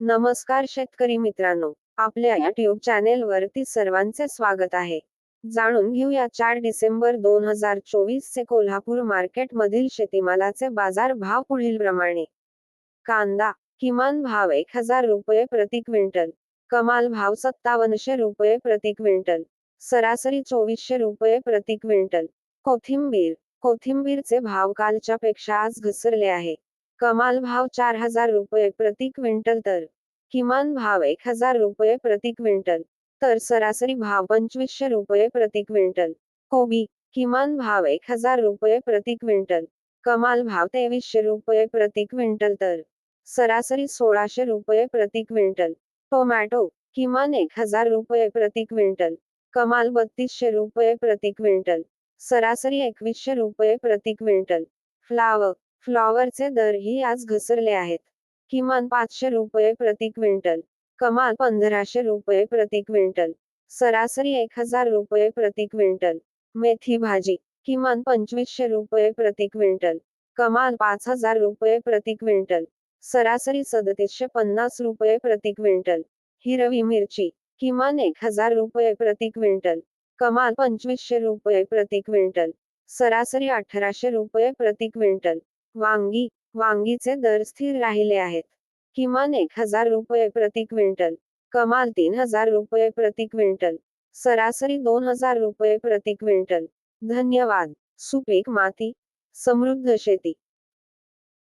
नमस्कार शेतकरी मित्रांनो आपल्या युट्यूब चॅनेल वरती सर्वांचे स्वागत आहे. जाणून घेऊया चार डिसेंबर दोन हजार चोवीस चे कोल्हापूर मार्केट मधील शेतीमालाचे बाजार भाव पुढील प्रमाणे. कांदा किमान भाव एक हजार रुपये प्रति क्विंटल. कमाल भाव सत्तावनशे रुपये प्रति क्विंटल. सरासरी चोवीसशे रुपये प्रति क्विंटल. कोथिंबीर कोथिंबीरचे भाव कालच्या पेक्षा आज घसरले आहे. कमाल भाव चार हजार रुपये प्रति क्विंटल तर. किमान भाव एक हजार रुपये प्रति क्विंटल. तर सरासरी भाव पंचवीसशे रुपये प्रति क्विंटल. हो कोबी किमान भाव एक हजार रुपये प्रति क्विंटल. कमाल भाव तेवीसशे रुपये प्रति क्विंटल तर. सरासरी सोळाशे रुपये प्रति क्विंटल. टोमॅटो किमान एक हजार रुपये प्रति क्विंटल. कमाल बत्तीसशे रुपये प्रति क्विंटल. सरासरी एकवीसशे रुपये प्रति क्विंटल. फ्लावर फ्लॉवरचे दरही आज घसरले आहेत. किमान पाचशे रुपये प्रति क्विंटल. कमाल पंधराशे रुपये प्रति क्विंटल. सरासरी एक हजार रुपये प्रति क्विंटल. मेथी भाजी किमान पंचवीसशे रुपये प्रति क्विंटल. कमाल पाच हजार रुपये प्रति क्विंटल. सरासरी सदतीसशे पन्नास रुपये प्रति क्विंटल. हिरवी मिरची किमान एक हजार रुपये प्रति क्विंटल. कमाल पंचवीसशे रुपये प्रति क्विंटल. सरासरी अठराशे रुपये प्रति क्विंटल. वांगी वांगीचे दर स्थिर राहिले आहेत. किमान एक हजार रुपये प्रति क्विंटल. कमाल तीन हजार रुपये प्रति क्विंटल. सरासरी दोन हजार रुपये प्रति क्विंटल. धन्यवाद. सुपीक माती. समृद्ध शेती.